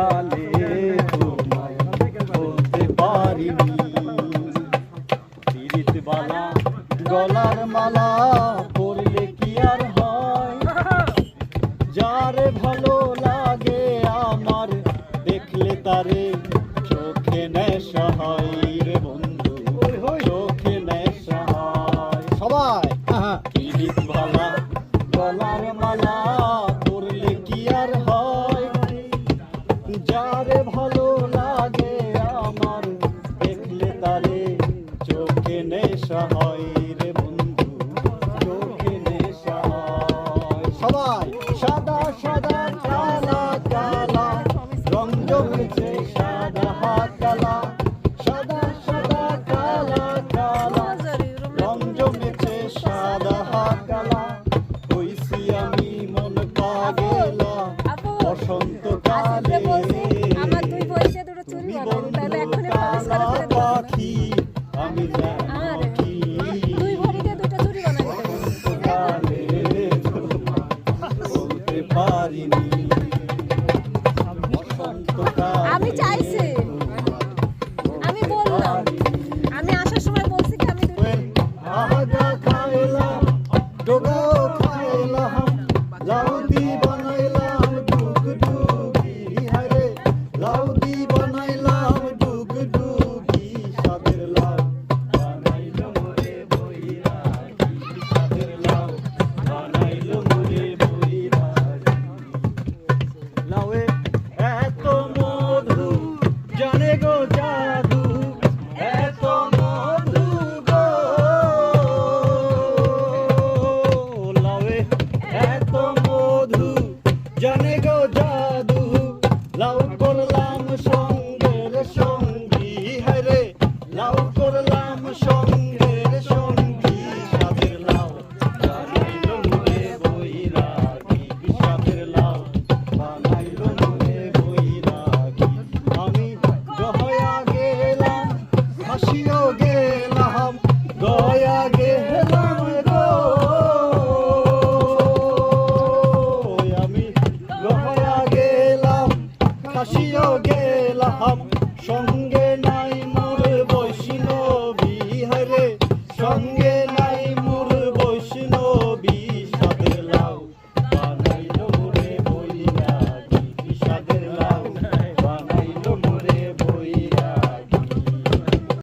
কালে বলতে পারিনি। পীড়িত বালা গলার মালা পরলে কি আর হয়? যার ভালো লাগে আমার দেখলে তারে চোখে নেশা হয় রে বন্ধু। চোখে নেশা হয়। সবাই হ্যাঁ, হ্যাঁ। পীড়িত ভালো লাগে আমার। দেখলে তারে চোখে নেশা হয় রে বন্ধু চোখে নেশা হয়। সবাই সাদা সাদা কালা কালা রং জমেছে সাদা হা কালা। সাদা সাদা কালা কালা রং জমেছে সাদা হা কালা। হইছি আমি মন পাগেলা আপু, পারিনি। হাসিও গেলাম সঙ্গে